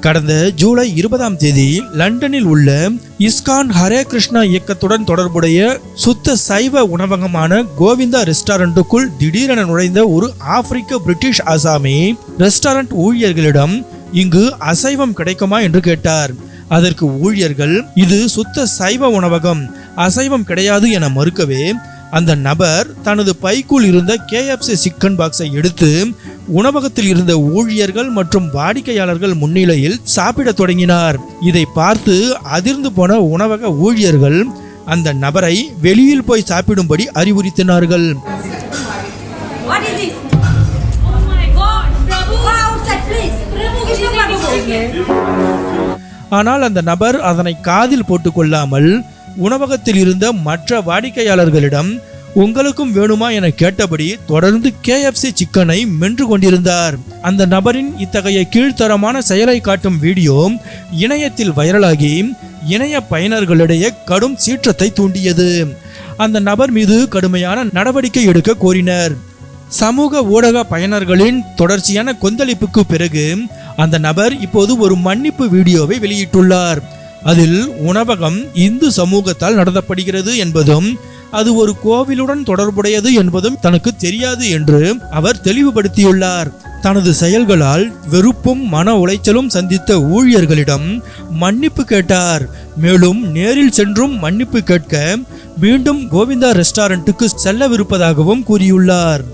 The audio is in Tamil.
கடந்த ஜூலை இருபதாம் தேதி லண்டனில் உள்ள இஸ்கான் ஹரே கிருஷ்ணா இயக்கத்துடன் தொடர்புடைய சுத்த சைவ உணவகமான கோவிந்தா ரெஸ்டாரண்ட்டுக்குள் திடீரென நுழைந்த ஒரு ஆப்பிரிக்க பிரிட்டிஷ் அசாமி ரெஸ்டாரண்ட் ஊழியர்களிடம் இங்கு அசைவம் கிடைக்குமா? என்று கேட்டார். அதற்கு ஊழியர்கள் இது சுத்த சைவ உணவகம். அசைவம் கிடையாது என மறுக்கவே அந்த நபர் தனது பைக்குள் இருந்த கேஎஃப்சி சிக்கன் பாக்ஸை எடுத்து உணவகத்தில் இருந்த ஊழியர்கள் மற்றும் வாடிக்கையாளர்கள் முன்னிலையில் சாப்பிடத் தொடங்கினார் இதை பார்த்து அதிர்ந்து போன உணவக ஊழியர்கள் அந்த நபரை வெளியில் போய் சாப்பிடும்படி அறிவுறுத்தினார்கள்? Oh. ஆனால் அந்த நபர் அதனை காதில் போட்டுக்கொள்ளாமல் உணவகத்தில் இருந்த மற்ற வாடிக்கையாளர்களிடம் உங்களுக்கும் வேணுமா என கேட்டபடி தொடர்ந்து கேஎஃப்சி சிக்கனை மென்று கொண்டிருந்தார். அந்த நபரின் இத்தகைய கீழ்த்தரமான செயலை காட்டும் வீடியோ இணையத்தில் வைரலாகி இணைய பயனர்களிடையே கடும் சீற்றத்தை தூண்டியது. அந்த நபர் மீது கடுமையான நடவடிக்கை எடுக்க கோரினர். சமூக ஊடக பயனர்களின் தொடர்ச்சியான கொந்தளிப்புக்கு பிறகு அந்த நபர் இப்போது ஒரு மன்னிப்பு வீடியோவை வெளியிட்டுள்ளார். அதில் உணவகம் இந்து சமூகத்தால் நடத்தப்படுகிறது என்பதும் அது ஒரு கோவிலுடன் தொடர்புடையது என்பதும் தனக்கு தெரியாது என்று அவர் தெளிவுபடுத்தியுள்ளார். தனது செயல்களால் வெறுப்பும் மன உளைச்சலும் சந்தித்த ஊழியர்களிடம் மன்னிப்பு கேட்டார். மேலும் நேரில் சென்றும் மன்னிப்பு கேட்க மீண்டும் கோவிந்தா ரெஸ்டாரண்ட்டுக்கு செல்லவிருப்பதாகவும் கூறியுள்ளார்.